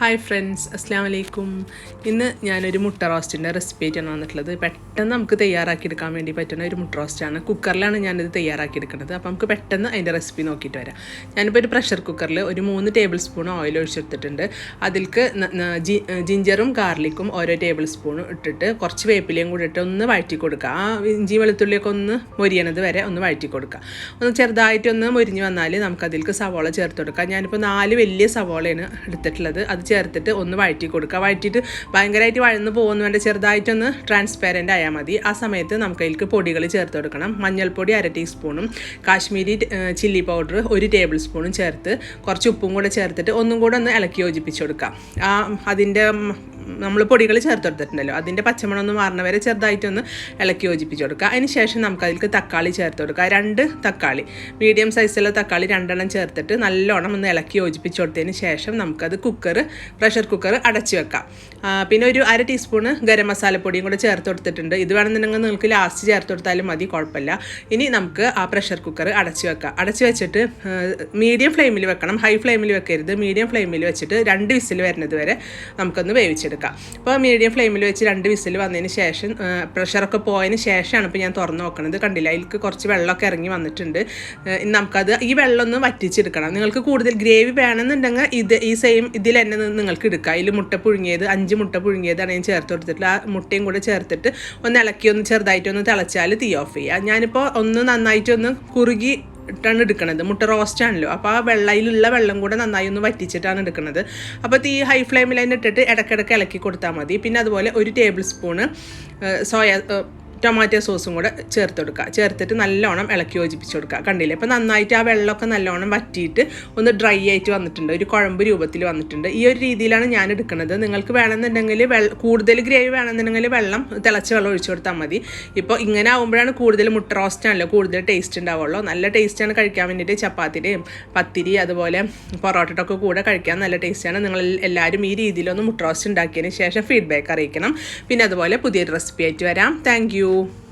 Hi friends അസ്സാം വലൈക്കും ഇന്ന് ഞാനൊരു മുട്ട റോസ്റ്റിന്റെ റെസിപ്പി ആയിട്ടാണ് വന്നിട്ടുള്ളത്. പെട്ടെന്ന് നമുക്ക് തയ്യാറാക്കിയെടുക്കാൻ വേണ്ടി പറ്റുന്ന ഒരു മുട്ട റോസ്റ്റാണ് കുക്കറിലാണ് ഞാനിത് തയ്യാറാക്കിയെടുക്കുന്നത്. അപ്പോൾ നമുക്ക് പെട്ടെന്ന് അതിന്റെ റെസിപ്പി നോക്കിയിട്ട് വരാം. ഞാനിപ്പോൾ ഒരു പ്രഷർ കുക്കറിൽ ഒരു മൂന്ന് ടേബിൾ സ്പൂൺ ഓയിൽ ഒഴിച്ചെടുത്തിട്ടുണ്ട്. അതിൽക്ക് ജിഞ്ചറും ഗാർലിക്കും ഓരോ ടേബിൾ സ്പൂൺ ഇട്ടിട്ട് കുറച്ച് വേപ്പിലയും കൂടി ഇട്ട് ഒന്ന് വഴറ്റി കൊടുക്കുക. ആ ഇഞ്ചി വെളുത്തുള്ളിയൊക്കെ ഒന്ന് മൊരിയണത് വരെ ഒന്ന് വഴറ്റി കൊടുക്കുക. ഒന്ന് ചെറുതായിട്ടൊന്ന് മൊരിഞ്ഞ് വന്നാൽ നമുക്കതിൽക്ക് സവോള ചേർത്ത് കൊടുക്കാം. ഞാനിപ്പോൾ നാല് വലിയ സവോളയാണ് എടുത്തിട്ടുള്ളത്. അത് ചേർത്തിട്ട് ഒന്ന് വഴറ്റി കൊടുക്കുക. വഴറ്റിയിട്ട് ഭയങ്കരമായിട്ട് വഴന്ന് പോകുന്നു വേണ്ട ചെറുതായിട്ടൊന്ന് ട്രാൻസ്പാരന്റ് ആയാൽ മതി. ആ സമയത്ത് നമുക്ക് അതിലേക്ക് പൊടികൾ ചേർത്ത് കൊടുക്കണം. മഞ്ഞൾപ്പൊടി അര ടീസ്പൂണും കാശ്മീരി ചില്ലി പൗഡർ ഒരു ടേബിൾ സ്പൂണും ചേർത്ത് കുറച്ച് ഉപ്പും കൂടെ ചേർത്തിട്ട് ഒന്നും കൂടെ ഒന്ന് ഇളക്കി യോജിപ്പിച്ച് കൊടുക്കാം ആ അതിന്റെ നമ്മൾ പൊടികൾ ചേർത്ത് കൊടുത്തിട്ടുണ്ടല്ലോ അതിന്റെ പച്ചമണം ഒന്ന് മാറുന്ന വരെ ചെറുതായിട്ടൊന്ന് ഇളക്കി യോജിപ്പിച്ച് കൊടുക്കുക. അതിന് ശേഷം നമുക്ക് അതിൽ തക്കാളി ചേർത്ത് കൊടുക്കുക. രണ്ട് തക്കാളി. മീഡിയം സൈസിലുള്ള തക്കാളി രണ്ടെണ്ണം ചേർത്തിട്ട് നല്ലോണം ഒന്ന് ഇളക്കി യോജിപ്പിച്ച് കൊടുത്തതിന് ശേഷം നമുക്കത് കുക്കർ പ്രഷർ കുക്കർ അടച്ചു വെക്കാം. പിന്നെ ഒരു അര ടീസ്പൂണ് ഗരം മസാലപ്പൊടിയും കൂടെ ചേർത്ത് കൊടുത്തിട്ടുണ്ട്. ഇത് വേണമെന്നുണ്ടെങ്കിൽ നിങ്ങൾക്ക് ലാസ്റ്റ് ചേർത്ത് കൊടുത്താലും മതി കുഴപ്പമില്ല. ഇനി നമുക്ക് ആ പ്രഷർ കുക്കർ അടച്ചു വെക്കാം. അടച്ചു വെച്ചിട്ട് മീഡിയം ഫ്ലെയിമിൽ വെക്കണം. ഹൈ ഫ്ലെയിമിൽ വെക്കരുത്. മീഡിയം ഫ്ലെയിമിൽ വെച്ചിട്ട് രണ്ട് വിസിൽ വരുന്നത് വരെ നമുക്കൊന്ന് വേവിച്ചെടുക്കാം. അപ്പോൾ മീഡിയം ഫ്ലെയിമിൽ വെച്ച് രണ്ട് വിസിൽ വന്നതിന് ശേഷം പ്രഷറൊക്കെ പോയതിന് ശേഷമാണ് ഇപ്പോൾ ഞാൻ തുറന്ന് നോക്കുന്നത് കണ്ടില്ല? അതിൽക്ക് കുറച്ച് വെള്ളമൊക്കെ ഇറങ്ങി വന്നിട്ടുണ്ട്. നമുക്കത് ഈ വെള്ളം ഒന്ന് വറ്റിച്ചെടുക്കണം. നിങ്ങൾക്ക് കൂടുതൽ ഗ്രേവി വേണമെന്നുണ്ടെങ്കിൽ ഇത് ഈ സെയിം ഇതിൽ തന്നെ നിങ്ങൾക്ക് എടുക്കാം. അതിൽ മുട്ട പുഴുങ്ങിയത് അഞ്ച് മുട്ട പുഴുങ്ങിയതാണ് ഞാൻ ചേർത്ത് കൊടുത്തിട്ടുള്ള ആ മുട്ടയും കൂടെ ചേർത്തിട്ട് ഒന്ന് ഇളക്കി ഒന്ന് ചെറുതായിട്ട് ഒന്ന് തിളച്ചാൽ തീ ഓഫ് ചെയ്യുക ഞാനിപ്പോൾ ഒന്ന് നന്നായിട്ടൊന്ന് കുറുകി ഇട്ടാണ് എടുക്കുന്നത് മുട്ട റോസ്റ്റ് ആണല്ലോ. അപ്പോൾ ആ വെള്ളയിലുള്ള വെള്ളം കൂടെ നന്നായി ഒന്ന് വറ്റിച്ചിട്ടാണ് എടുക്കുന്നത് അപ്പോൾ തീ ഹൈ ഫ്ലെയിമിൽ ഇട്ടിട്ട് ഇടയ്ക്കിടയ്ക്ക് ഇളക്കി കൊടുത്താൽ മതി. പിന്നെ അതുപോലെ ഒരു ടേബിൾ സ്പൂണ് സോയ ടൊമാറ്റോ സോസും കൂടെ ചേർത്ത് കൊടുക്കുക. ചേർത്തിട്ട് നല്ലോണം ഇളക്കി യോജിപ്പിച്ച് കൊടുക്കുക. കണ്ടില്ലേ? അപ്പോൾ നന്നായിട്ട് ആ വെള്ളമൊക്കെ നല്ലോണം വറ്റിയിട്ട് ഒന്ന് ഡ്രൈ ആയിട്ട് വന്നിട്ടുണ്ട്. ഒരു കുഴമ്പ് രൂപത്തിൽ വന്നിട്ടുണ്ട്. ഈ ഒരു രീതിയിലാണ് ഞാൻ എടുക്കുന്നത്. നിങ്ങൾക്ക് വേണമെന്നുണ്ടെങ്കിൽ കൂടുതൽ ഗ്രേവി വേണമെന്നുണ്ടെങ്കിൽ വെള്ളം തിളച്ച വെള്ളം ഒഴിച്ചു കൊടുത്താൽ മതി. ഇപ്പോൾ ഇങ്ങനെ ആകുമ്പോഴാണ് കൂടുതൽ മുട്ട റോസ്റ്റ് ആണല്ലോ കൂടുതൽ ടേസ്റ്റ് ഉണ്ടാവുള്ളൂ. നല്ല ടേസ്റ്റാണ് കഴിക്കാൻ വേണ്ടിയിട്ട് ചപ്പാത്തിയുടെയും പത്തിരി അതുപോലെ പൊറോട്ടയൊക്കെ കൂടെ കഴിക്കാൻ നല്ല ടേസ്റ്റാണ് നിങ്ങൾ എല്ലാവരും ഈ രീതിയിലൊന്ന് മുട്ട റോസ്റ്റ് ഉണ്ടാക്കിയതിന് ശേഷം ഫീഡ്ബാക്ക് അറിയിക്കണം. പിന്നെ അതുപോലെ പുതിയൊരു റെസിപ്പി ആയിട്ട് വരാം. Thank Beijo!